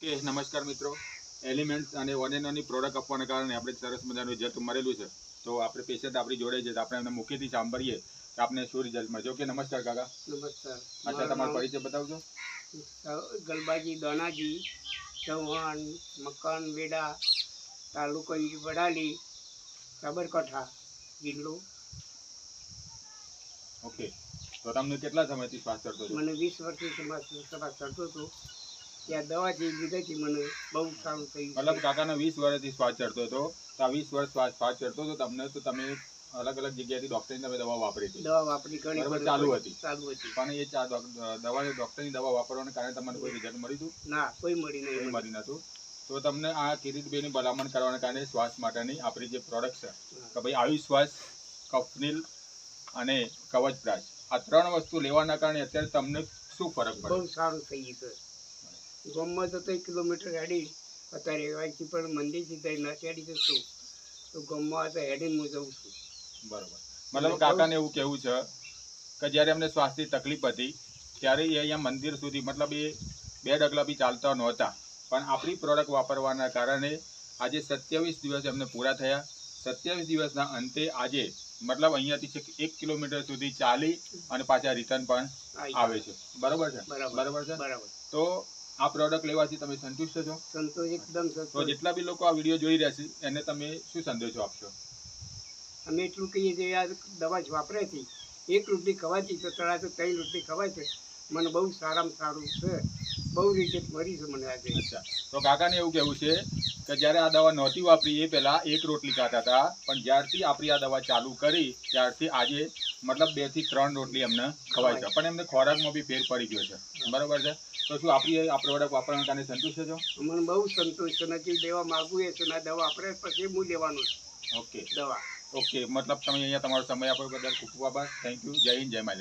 કે નમસ્કાર મિત્રો. એલિમેન્ટ્સ અને ઓનેનોની પ્રોડક્ટ આપવાના કારણે આપણે સરસ મજાનું રિઝલ્ટ મળેલું છે. તો આપણે પેશન્ટ આપણી જોડે છે આપણે એમને મુખ્યથી સાંભળીએ કે આપણે શું રિઝલ્ટ મળશે ઓકે નમસ્કાર કાકા. નમસ્કાર. અચ્છા તમારો પરિચય બતાવજો. ગલબાજી દોનાજી ચૌહાણ મકાન વેડા તાલુકો વડાલી સાબરકાંઠા જિલ્લો. ઓકે તો તમને કેટલા સમયથી શ્વાસ ચડતો હતો મને વીસ વર્ષથી શ્વાસ ચડતો હતો. ત્યાં દવા જે લીધેથી મને બહુ સારું થયું મતલબ કાકાને વીસ વર્ષથી શ્વાસ ચડતો હતો. તો આ વીસ વર્ષ શ્વાસ શ્વાસ ચડતો હતો તમને તો તમે અલગ અલગ જગ્યાએથી ડોક્ટરની તમે દવા વાપરી હતી. દવા વાપરી ઘણી બરાબર, ચાલુ હતી. ચાલુ હતી. પણ એ ચા દવા ડોક્ટરની દવા વાપરવાને કારણે તમને કોઈ રિઝલ્ટ મળ્યું હતું? ના કોઈ મળી નહીં મળી નહોતું. તો તમને આ કિરીટભાઈની ભલામણ કરવાના કારણે શ્વાસ માટેની આપણી જે પ્રોડક્ટ છે કે ભાઈ આયુષ શ્વાસ કફનીલ અને કવચ બ્રાશ આ ત્રણ વસ્તુ લેવાના કારણે અત્યારે તમને શું ફરક પડે બહુ સારું થઈ ગયું ગામમાં તો એક કિલોમીટર હેડી. અત્યારે અહીંથી પણ મંદિરથી થઈ ના ચડી જશું. તો ગામમાં તો હેડીને હું જઉં છું. બરાબર. મતલબ કાકાને એવું કહેવું છે કે જ્યારે એમને સ્વાસ્થ્ય તકલીફ હતી ત્યારે એ અહીંયા મંદિર સુધી મતલબ એ બે ડગલા બી ચાલતા નહોતા. પણ આપણી પ્રોડક્ટ વાપરવાના કારણે આજે સત્યાવીસ દિવસ એમને પૂરા થયા. સત્યાવીસ દિવસના અંતે આજે મતલબ અહીંયાથી છેક એક કિલોમીટર સુધી ચાલી અને પાછા રિટર્ન પણ આવે છે. બરોબર છે? બરાબર છે? બરાબર. તો આ પ્રોડક્ટ લેવાથી તમે સંતુષ્ટ છો? સંતોષ એકદમ તો જેટલા બી લોકો આ વીડિયો જોઈ રહ્યા છે એને તમે શું સંદેશો આપશો? અમે એટલું કહીએ કે આ દવા જ વાપરે છે. એક રોટલી ખવાતી તો તળા તો કઈ રોટલી ખવાય છે. મને બહુ સારામાં સારું છે. બહુ રીતે મરી છે મને આજે. અચ્છા. તો કાકાને એવું કહેવું છે કે જ્યારે આ દવા નહોતી વાપરી એ પહેલાં એક રોટલી ખાતા હતા. પણ જ્યારથી આપણી આ દવા ચાલુ કરી ત્યારથી આજે મતલબ બેથી ત્રણ રોટલી એમને ખવાય છે. પણ એમને ખોરાકમાં બી ફેર પડી ગયો છે. બરાબર છે? તો શું આપણી આપણે વડે વાપરવાના કારણે સંતોષ છો? મને બહુ સંતોષ છે. નથી દેવા માગું એ છે ને દવા વાપરે પછી હું લેવાનું છે. ઓકે. દવા. ઓકે. મતલબ તમે અહીંયા તમારો સમય આપ્યો બદલ ખૂબ ખૂબ આભાર. થેન્ક યુ જય હિન્દ જય માય